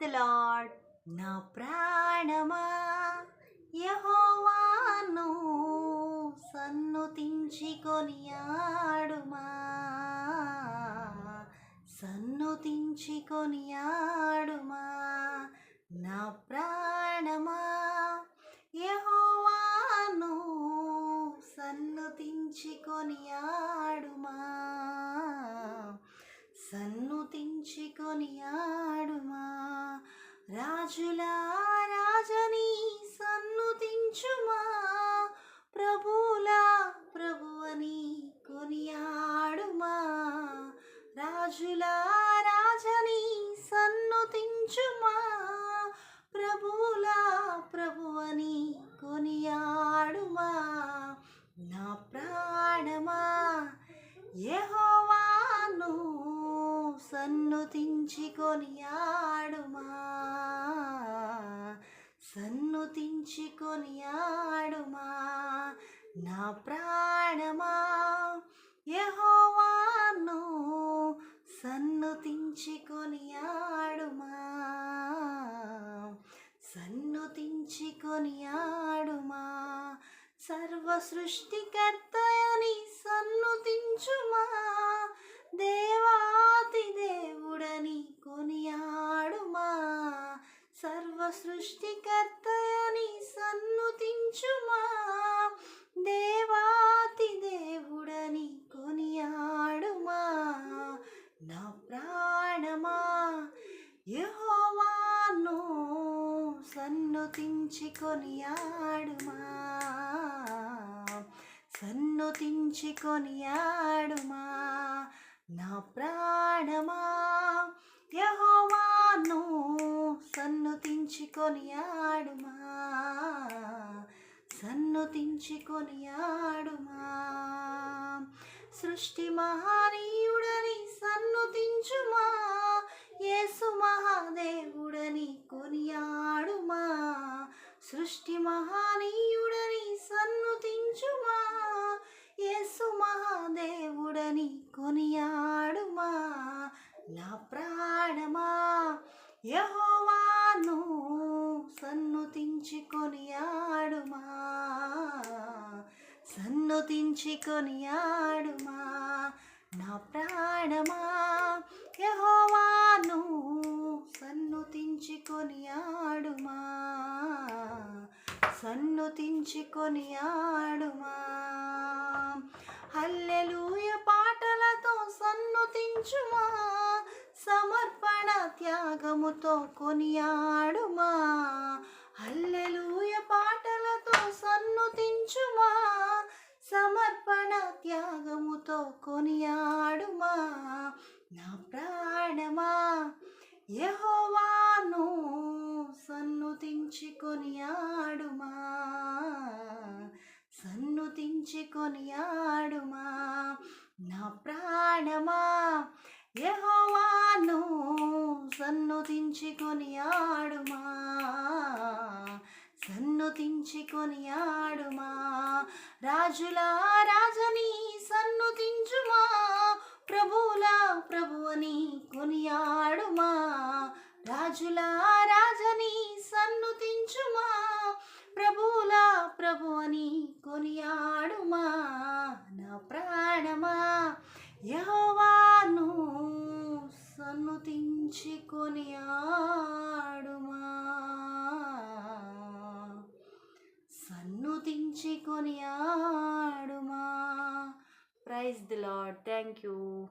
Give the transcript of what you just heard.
The lord నా ప్రాణమా? యహోవాను సన్నుతించి కొనియాడుమా సన్నుతించి కొనియాడుమా నా ప్రాణమా? యహోవాను సన్నుతించి కొనియాడుమా సన్నుతించి కొనియాడుమా రాజులా రాజని సన్నుతించుమా ప్రభులా ప్రభువని కొనియాడుమా? రాజులా రాజని సన్నుతించుమా ప్రభులా ప్రభువని కొనియాడుమా? నా ప్రాణమా? ఏహో సన్నుతించి కొనియాడుమా సన్నుతించి కొనియాడుమా నా ప్రాణమా? తించుకొని సన్నుతించి కొనియాడుమా సన్నుతించి కొనియాడుమా సర్వ సృష్టికర్తయని సన్నుతించుమా దేవ సృష్టికర్తయని సన్నుతించుమా? దేవాతి దేవుడని కొనియాడుమా? నా ప్రాణమా? యహోవాను సన్నుతించి కొనియాడుమా? సన్నుతించి కొనియాడుమా? నా ప్రాణమా యెహోవాను సన్నుతించి కొనియాడుమా? సన్నుతించి కొనియాడుమా? సృష్టి మహానీయుడని సన్నుతించుమా యేసు మహాదేవుడని కొనియాడుమా? సృష్టి మహానీయుడని సన్నుతించుమా యేసు మహాదేవుడని కొనియాడుమా? నా ప్రాణమా? యహో సన్నుతించి కొనియాడుమా నా ప్రాణమా? యహోవాను ఆడుమా కొనియాడుమా సన్నుతించి కొనియాడుమా హల్లెలూయ పాటలతో సన్ను దించుమా? సమర్పణ త్యాగముతో కొనియా కొనియాడుమా? నా ప్రాణమా? యహోవాను సన్నుతించి కొనియాడుమా సన్నుతించి కొనియాడుమా నా ప్రాణమా? యహోవాను సన్నుతించి కొనియాడుమా సన్నుతించి కొనియాడుమా రాజులా కొనియాడుమా? రాజులా రాజని సన్నుతించుమా ప్రభులా ప్రభువని కొనియాడుమా? నా ప్రాణమా? యహోవాను సన్నుతించి కొనియాడుమా? సన్నుతించి కొనియాడుమా? Praise the lord thank you.